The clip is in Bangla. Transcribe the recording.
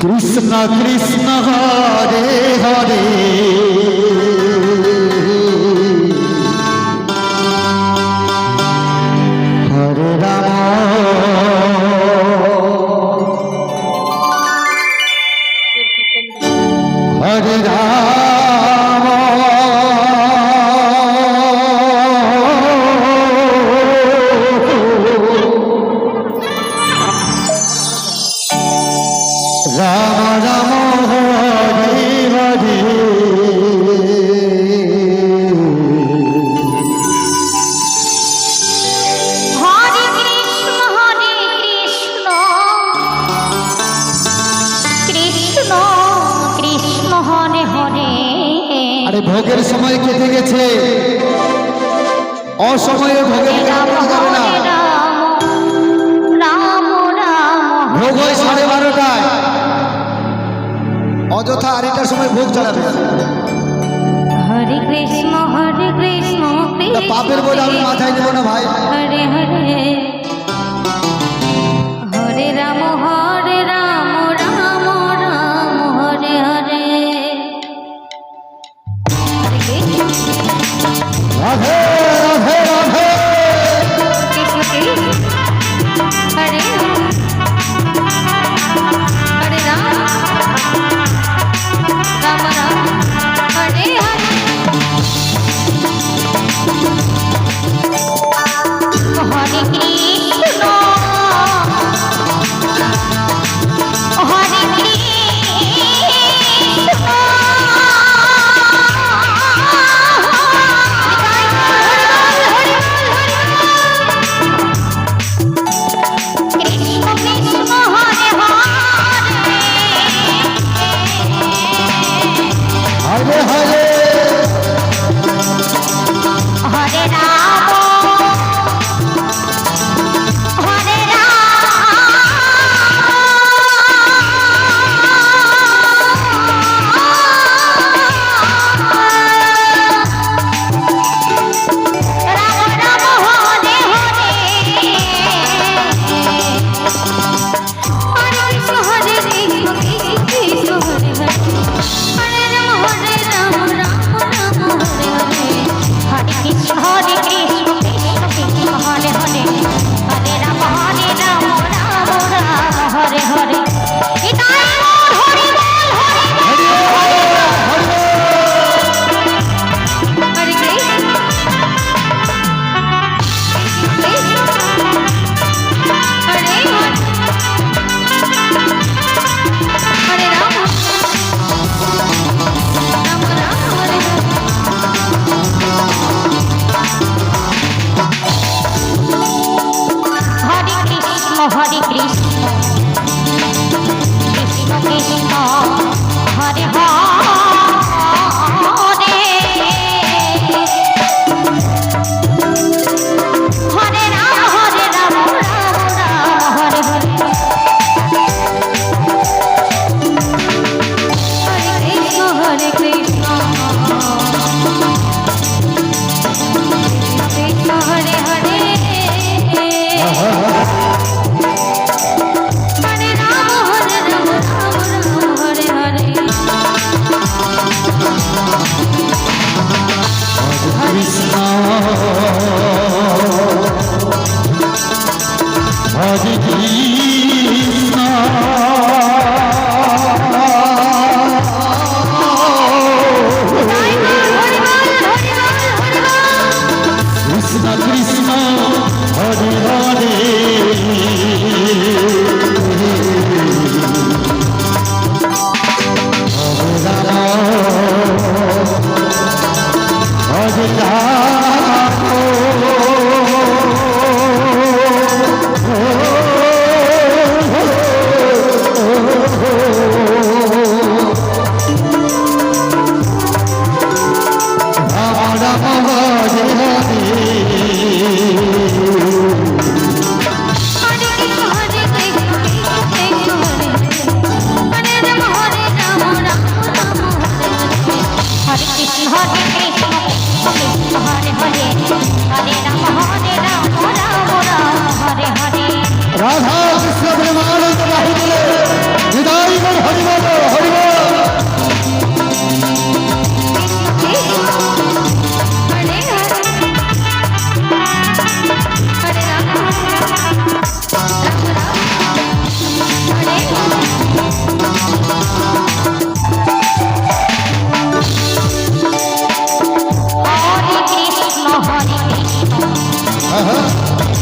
কৃষ্ণ কৃষ্ণ হরে হরে। রাম রাম হরে হরে। আরে ভোগের সময় কেটে গেছে। অসময়ে ভোগের যাবে না। অযথা আড়াইটার সময় ভোগ চড়াবে হরে কৃষ্ণ হরে কৃষ্ণ পাপের বোঝা আমি মাথায় নেব না ভাই। হরে হরে। हाँ हाँ।